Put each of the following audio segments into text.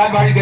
அன்னிப்பான் வாழ்க.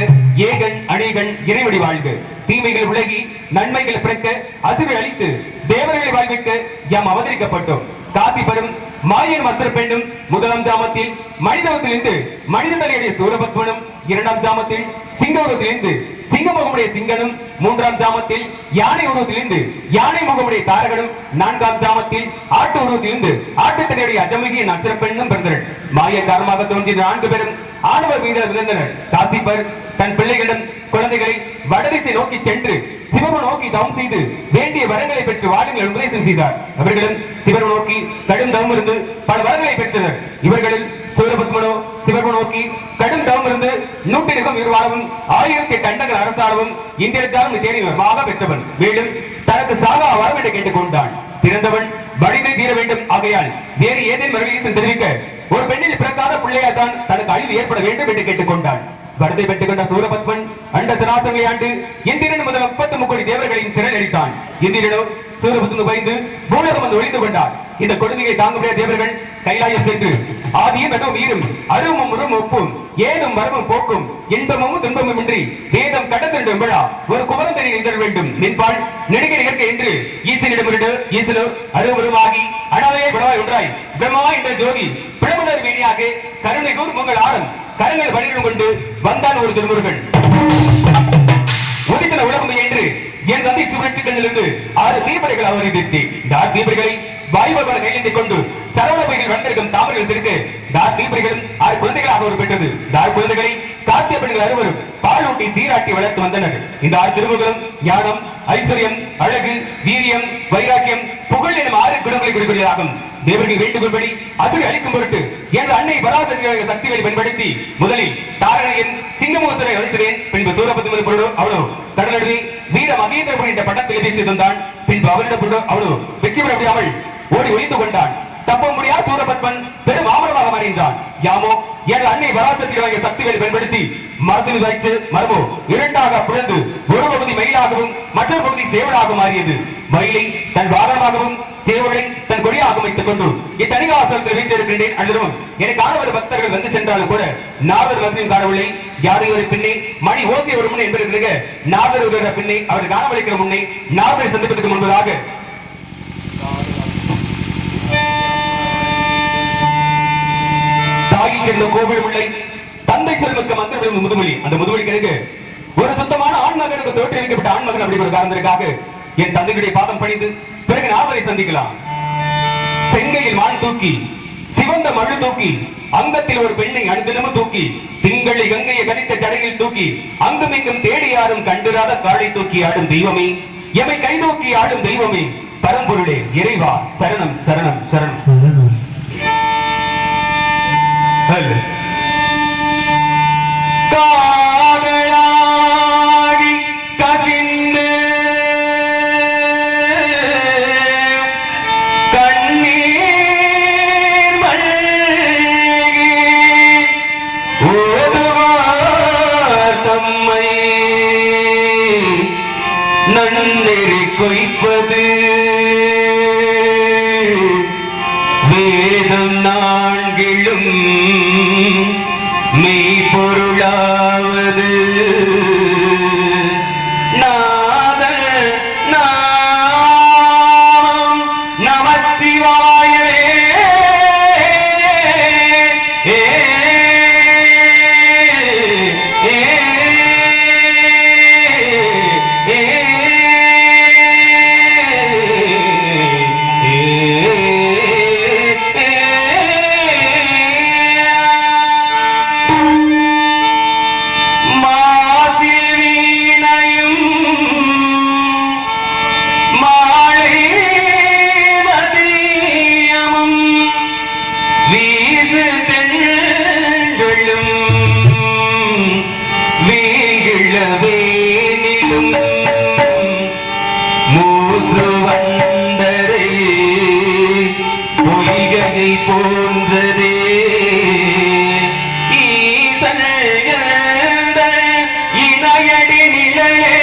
ஏகன் அணிகன் இறைவடி வாழ்க. தீமைகள் உலகி நன்மைகள் பிறக்க அசுவை அளித்து தேவர்களை வாழ்விக்க யாம் அவதரிக்கப்பட்டோம். காசி பெறும் மாயன் மஸ்தர் பெண்ணும் முதலாம் ஜாமத்தில் மனிதவத்திலிருந்து மனித தலையுடைய சூரபத்மனும் இரண்டாம் ஜாமத்தில் சிங்கவரத்திலிருந்து சிங்க முகமுடைய சிங்கனும் மூன்றாம் ஜாமத்தில் யானை உருவத்திலிருந்து யானை முகமுடைய தாரகனும் நான்காம் ஜாமத்தில் ஆட்டு உருவத்திலிருந்து ஆட்டுத்தனையுடைய அஜமகிய நத்திர பெண்ணும் பிறந்தனர். மாய காரணமாக தோன்றிய நான்கு பேரும் ஆடவர் வீரர் இருந்தனர். காசிப்பர் தன் பிள்ளைகளிடம் குழந்தைகளை வடதிசை நோக்கி சென்று சிவனை நோக்கி தவம் செய்து வேண்டிய வரங்களை பெற்று வாடுங்கள் உபதேசம் செய்தார். அவர்களும் சிவனை நோக்கி கடும் தவம் இருந்து பல வரங்களை பெற்றனர். இவர்களில் சூரபத்மனோ சிவனை நோக்கி கடும் தவம் இருந்து நூற்றிற்கும் இருவாளவும் ஆயிரத்தி எட்டு அண்டங்கள் அரசாளவும் இந்திரஜாலம் தேடி பெற்றவன். மேலும் தனக்கு சாகா வரம் என்று கேட்டுக் கொண்டான் பிறந்தவன் வழிதை தீர வேண்டும். ஆகையால் வேறு ஏதேன் மறுவீசம் தெரிவிக்க ஒரு பெண்ணில் பிறக்காத பிள்ளையால் தான் தனக்கு அழிவு ஏற்பட வேண்டும் என்று கேட்டுக்கொண்டான். வரதை பெற்றுக் கொண்ட சூரபத்மன் அண்ட சனாதன விளையாண்டு இந்திரன் முதல் முப்பத்து முக்கோடி தேவர்களின் திறன் அளித்தான் இந்திரனோ சூரபத்மன் பயந்து பூலகம் வந்து ஒழிந்து கொண்டான் இந்த கொடுமையை தாங்க முடியாத தேவர்கள் கைலாயம் சென்று. ஆதியும் எதோ உயிரும் அருமும் உரும் ஒப்பும் ஏதும் மரமும் போக்கும் இன்பமும் துன்பமும் இன்றி வேதம் கடந்து விழா ஒரு குமரந்தனை நின்ற வேண்டும். நின்பால் நெடுகிற இயற்கை என்று ஈசனிடம் ஈசனு அருவருமாகி அனாதையை விடவாய் ஒன்றாய். பிரம்மா என்ற ஜோதி பிரபலர் வீணியாக கருணை கூர் உங்கள் ஆரம் கருங்கள் வடிவம் கொண்டு வந்தான் ஒரு திருமுருகன். உதித்தன உலகம் என்று என் தந்தை சுழற்றுகளிலிருந்து ஆறு தீபடைகள் அவர் எதிர்த்தி தாமரைகள் சிரித்து தார் தீபடைகளும் ஆறு குழந்தைகளாக ஒரு பெற்றது. தார் குழந்தைகளை காட்டிய பெண்கள் அறுவரும் பாலூட்டி சீராட்டி வளர்த்து வந்தனர். இந்த ஆறு திருமுகங்களும் ஞானம் ஐஸ்வர்யம் அழகு வீரியம் வைராக்கியம் புகழ் எனும் ஆறு குணங்களை குறிப்பிடுவதாகும். தேவர்கள் வேண்டுகொள்படி அதுரை அளிக்கும் பொருட்டு என்ற அன்னை பராசக்திகளை சக்திகளை பயன்படுத்தி முதலில் தாரணையின் சிங்கமோசரை அழைத்தேன் பின்பு சூரபத்து பொருளோ அவளோ. கடலடி வீர மகேந்திரபுரி என்ற பட்டத்தில் வீச்சு தந்தான் பின்பு அவளிடம் பொருளோ அவளோ. வெற்றி பெற முடியாமல் ஓடி ஒளிந்து கொண்டான். தப்ப யாமோ? என்ற அன்னை பராசக்தி சக்திகளை பயன்படுத்தி மரத்தில் வைத்து மரபோ இரண்டாக பிளந்து ஒரு பகுதி மயிலாகவும் மற்றொரு பகுதி சேவலாக மாறியது. மயிலை தன் வாகனமாகவும் சேவலை தன் கொடியாக வைத்துக் கொண்டு இத்தனிகாசனத்தில் வீற்றிருக்கின்றேன். அன்றும் என காணவர் பக்தர்கள் வந்து சென்றாலும் கூட நாவர் வசதியும் காணவில்லை. யாரை ஒரு பின்னே மணி ஓசை ஒரு முன்னே என்பதற்கு நாவர் ஒரு பின்னே அவர் காணவழிக்கிற முன்னே நாவரை சந்திப்பதற்கு முன்பதாக தாயை கோவில் பிள்ளை தந்தை செல்வக்க மந்திரம் முதுமொழி. அந்த முதுமொழி கிடைக்கு ஒரு சுத்தமான ஆண் மகனுக்கு தோற்றுவிக்கப்பட்ட ஆண் மகன் அப்படி ஒரு காரணத்திற்காக என் தந்தையுடைய பாதம் பணிந்து பிறகு நாவரை சந்திக்கலாம். செங்கையில் மான் தூக்கி சிவந்த மழு தூக்கி அங்கத்தில் ஒரு பெண்ணை அனுதினமும் தூக்கி திங்களை கங்கையை கனித்த ஜடையில் தூக்கி அங்கும் இங்கும் தேடி யாரும் கண்டிராத காளை தூக்கி ஆடும் தெய்வமே. எமை கைதூக்கி ஆடும் தெய்வமே. பரம்பொருளே இறைவா சரணம் சரணம். சரணம். நன்னெறி கொய்ப்பது Yeah.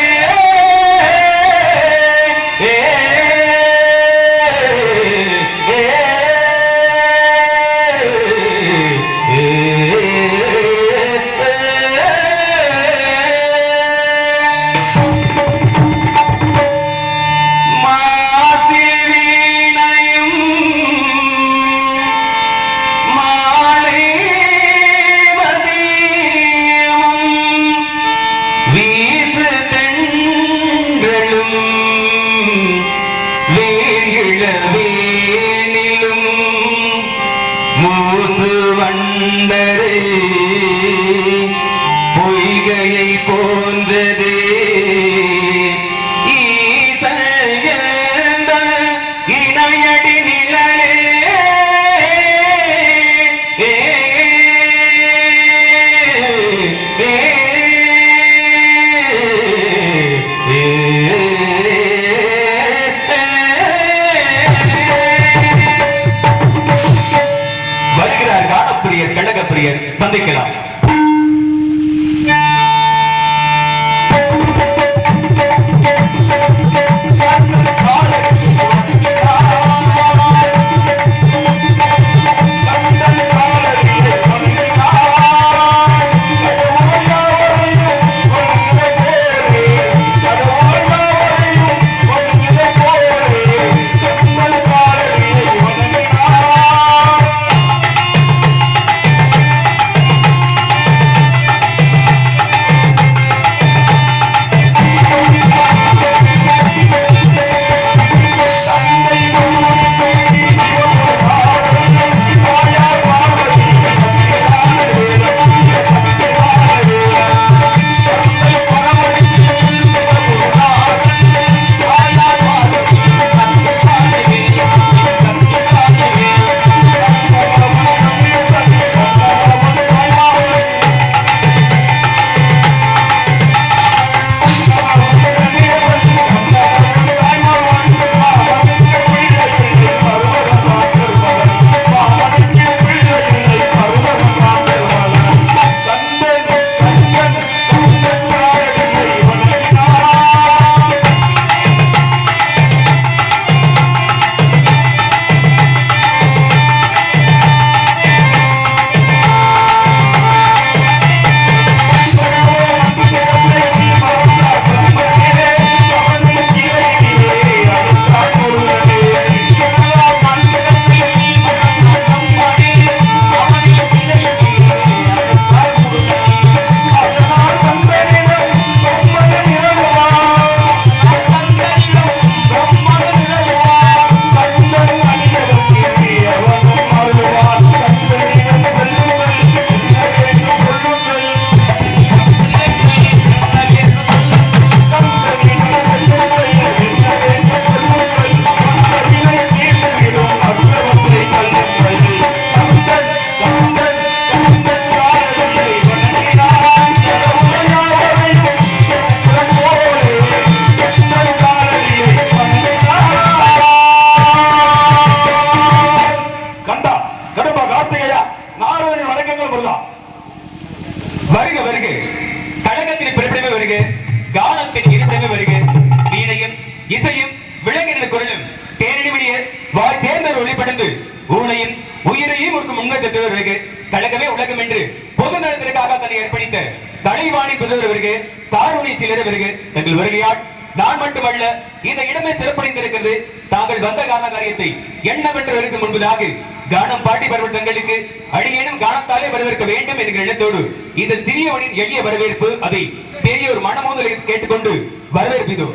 சிலர வருக. தங்கள் வருகையால் நான் மட்டுமல்ல இந்த இடமே சிறப்படைந்திருக்கிறது. தாங்கள் வந்த காரண காரியத்தை எண்ணமென்று இருக்கும் முன்பதாக கானம் பாடி வருவ தங்களுக்கு அடியேனும் கானத்தாலே வரவேற்க வேண்டும் என்கிற எண்ணத்தோடு இந்த சிறியவனின் எளிய வரவேற்பு அதை பெரியோர் மனமோதலில் கேட்டுக்கொண்டு வரவேற்பிதோ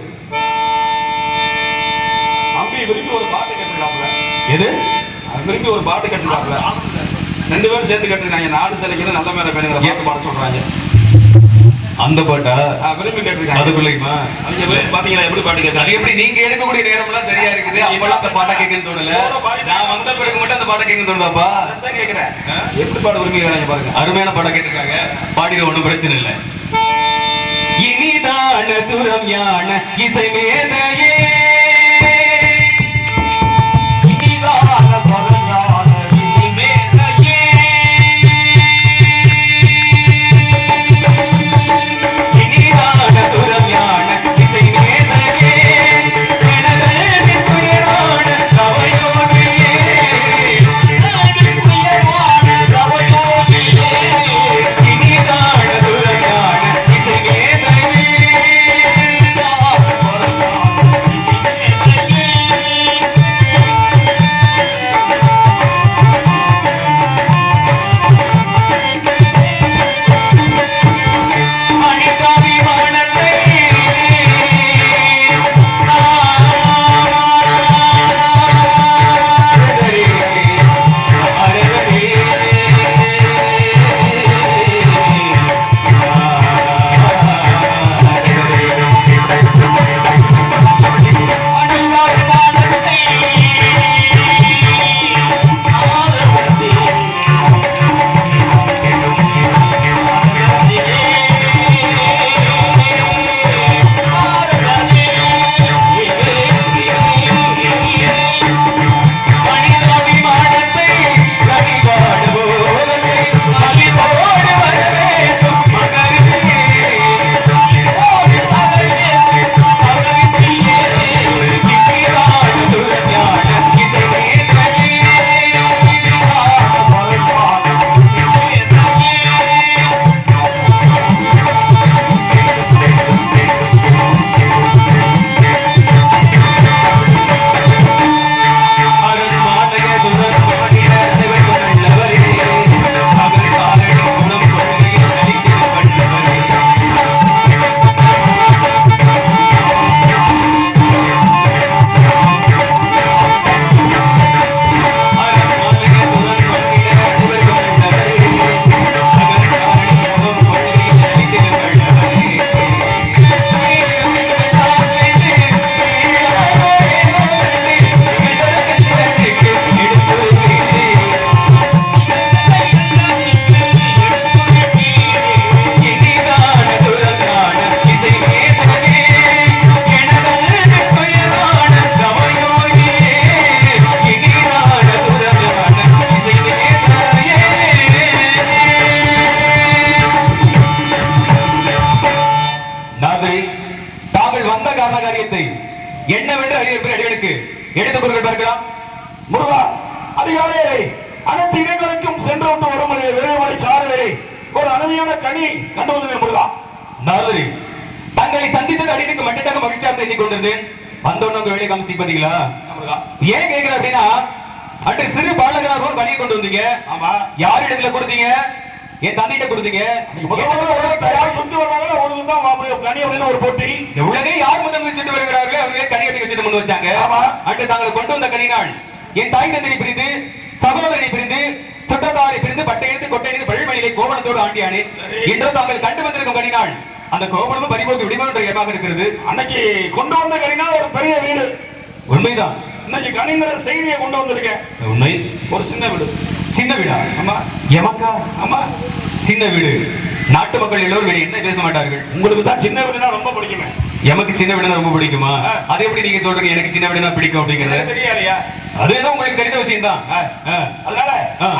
தம்பி விரும்பி ஒரு பாட்டு கேட்டிருக்காப்ல எது? விரும்பி ஒரு பாட்டு கேட்டிருக்காப்ல ரெண்டு பேரும் சேர்த்து கேட்டிருக்காங்க. நாடு சிலைக்கு நல்ல மேல பேருங்கிற பாட்டு பாட சொல்றாங்க. அந்த பாட்டா? விரும்பி கேட்டிருக்காங்க. அவங்க விரும்பி பாத்தீங்களா எப்படி பாட்டு அது கேட்கறாங்க எப்படி? நீங்க எடுக்கக்கூடிய நேரம் எல்லாம் சரியா இருக்குது. அப்பெல்லாம் அந்த பாட்டை கேட்கன்னு தோணல. நான் வந்த பிறகு மட்டும் அந்த பாட்டை கேட்கன்னு தோணுதாப்பா? கேட்கிறேன். எப்படி பாட்டு விரும்பி கேட்கறாங்க பாருங்க. அருமையான பாடம் கேட்டிருக்காங்க. பாடிட ஒண்ணும் பிரச்சனை இல்ல. இனிதான சுரம் யான இசை மேதையே. பாத்தீங்களா ஏன் கேக்குற அப்படின்னா அன்று சிறு பாலகனார் போல் கனியை கொண்டு வந்தீங்க. ஆமா. யார் இடத்துல கொடுத்தீங்க? என் தந்தைகிட்ட கொடுத்தீங்க. முதல்ல உலக தயார் சுற்றி வர்றாங்க ஒரு தான் மாப்பிள்ளை கனி அப்படின்னு ஒரு போட்டி. இந்த உலகை யார் முதல் வச்சுட்டு வருகிறார்களோ அவர்களே கனி கட்டி வச்சுட்டு முன் வச்சாங்க. ஆமா. அன்று தாங்கள் கொண்டு வந்த கனிநாள் என் தாய் தந்தையை பிரிந்து சகோதரனை பிரிந்து சுற்றத்தாரை பிரிந்து பட்டையெடுத்து கொட்டையெடுத்து பள்ளிமணியை கோவணத்தோடு ஆண்டியானே இன்று தாங்கள் கண்டு வந்திருக்கும் கனிநாள் அந்த கோவணமும் பறிபோக்கு விடுமன்ற ஏமாக இருக்கிறது. அன்னைக்கு கொண்டு வந்த கனினா ஒரு பெரிய வீடு. உண்மைதான். இன்னைக்கு கனிங்கிற செய்தியை கொண்டு வந்திருக்கேன். உண்மை? ஒரு சின்ன வீடு. சின்ன வீடா? ஆமா. எமக்கா? ஆமா. சின்ன வீடு. நாட்டு மக்கள் எல்லோரும் வேற என்ன பேச மாட்டார்கள்? உங்களுக்கு தான் சின்ன வீடுனா ரொம்ப பிடிக்குமே. எமக்கு சின்ன வீடுனா ரொம்ப பிடிக்குமா? அது எப்படி நீங்க சொல்றீங்க? எனக்கு சின்ன வீடுனா பிடிக்கும் அப்படிங்கறது. தெரியாதையா அது ஏதோ உங்களுக்கு தெரிந்த விஷயம் தான் அதனால.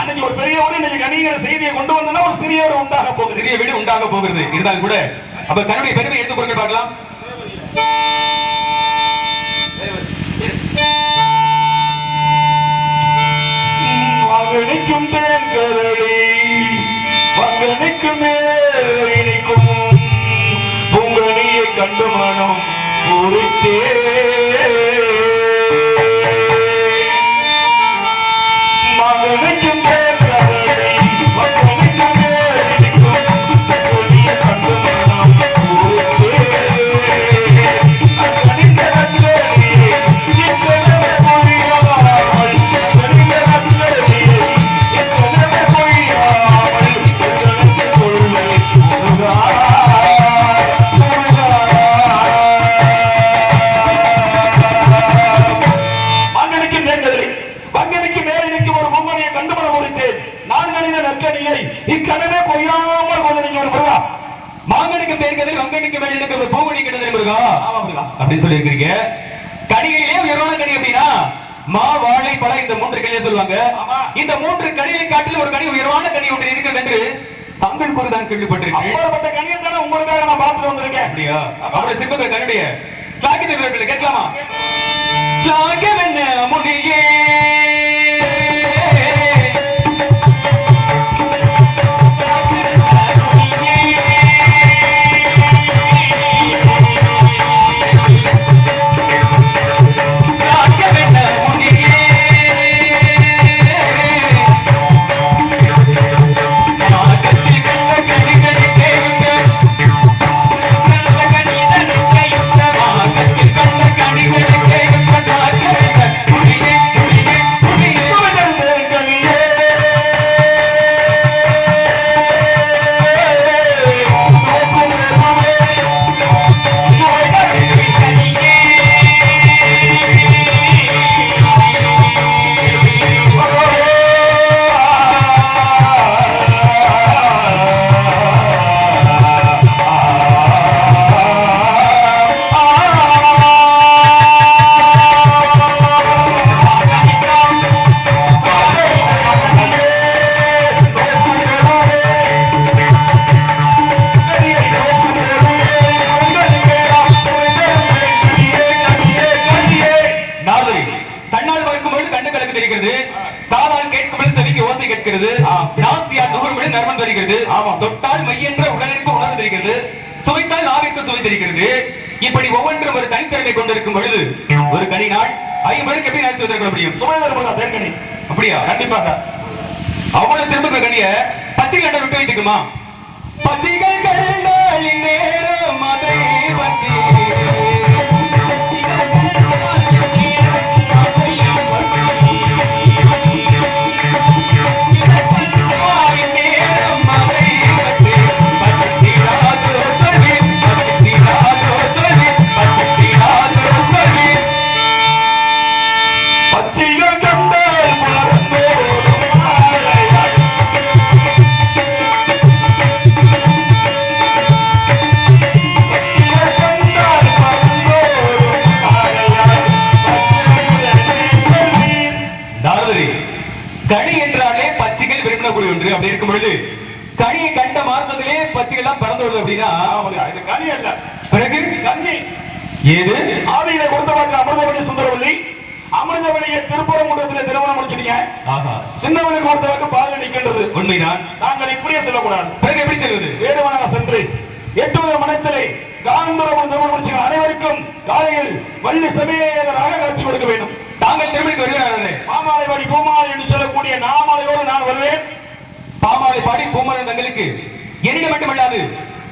அன்னைக்கு ஒரு பெரிய வீடு இன்னைக்கு கனிங்கிற செய்தியை கொண்டு வந்தனா ஒரு சிறிய வீடு உண்டாக போகுது. பெரிய வீடு உண்டாக போகிறது. இருந்தாலும் கூட அப்ப கருடைய பெருமை எடுத்து கொடுக்க பார்க்கலாம். மங்கனிக்கும் தேன் கரடி மங்கனுக்கு மேல் இனிக்கும். பூங்கனியை கண்டு அப்பேற்பட்ட கனியை தானே உங்களுக்காக நான் பார்த்துட்டு வந்திருக்கேன். அப்படியா? அவளை சிற்பங்கள் கண்ணுடைய சாகித்ய விவரத்தில் கேட்கலாமா? சாகவென்ன முனியே கொண்டிருக்கும் பொழுது ஒரு கனி கனினால் ஐம்பதுக்கு எப்படி நினைச்சு வந்திருக்க முடியும் சுமை வருமா தேர்கனி அப்படியா? கண்டிப்பாக அவ்வளவு திரும்ப கனிய பச்சை கட்டை விட்டு வைத்துக்குமா? பச்சை கட்டை நேரம் அதை பற்றி சின்னவனுக்கு கொடுத்தவருக்கு பால் நிற்கின்றது உண்மைதான். நாங்கள் இப்படியே சொல்லக்கூடாது. பிறகு எப்படி செல்வது வேடுவனாக சென்று எட்டு வித மனத்திலே திருமணம் முடிச்ச அனைவருக்கும் காலையில் வள்ளி சமேதராக காட்சி கொடுக்க வேண்டும். தாங்கள் திருமணிக்கு வருகிறார்களே. மாமாலை வாடி பூமாலை என்று சொல்லக்கூடிய நாமாலையோடு நான் வருவேன். பாமாலை பாடி பூமலன் தங்களுக்கு. என்னிடம் மட்டுமல்லாது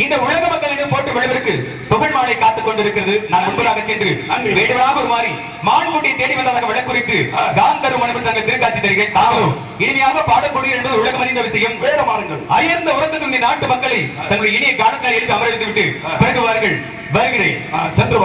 இந்த உலக மக்களிடம் போட்டு விளைவிற்கு புகழ் மாலை காத்துக் கொண்டிருக்கிறது. நான் முன்பதாக சென்று. வேண்டுவதாக ஒரு மாறி மான்குட்டி தேடி வந்ததாக விளக்குறித்து காந்தரும் மனதில் தங்கள் திருக்காட்சி தருகிறேன். தாங்களும் இனிமையாக பாடக்கூடிய என்பது உலகம் அறிந்த விஷயம். வேடமாறுங்கள் அயர்ந்த உறக்கத்தில் இந்த நாட்டு மக்களை தங்களுடைய இனிய காலத்தில் எழுதி அமர்ந்து விட்டு பிறகு வாருங்கள் வருகிறேன் சென்று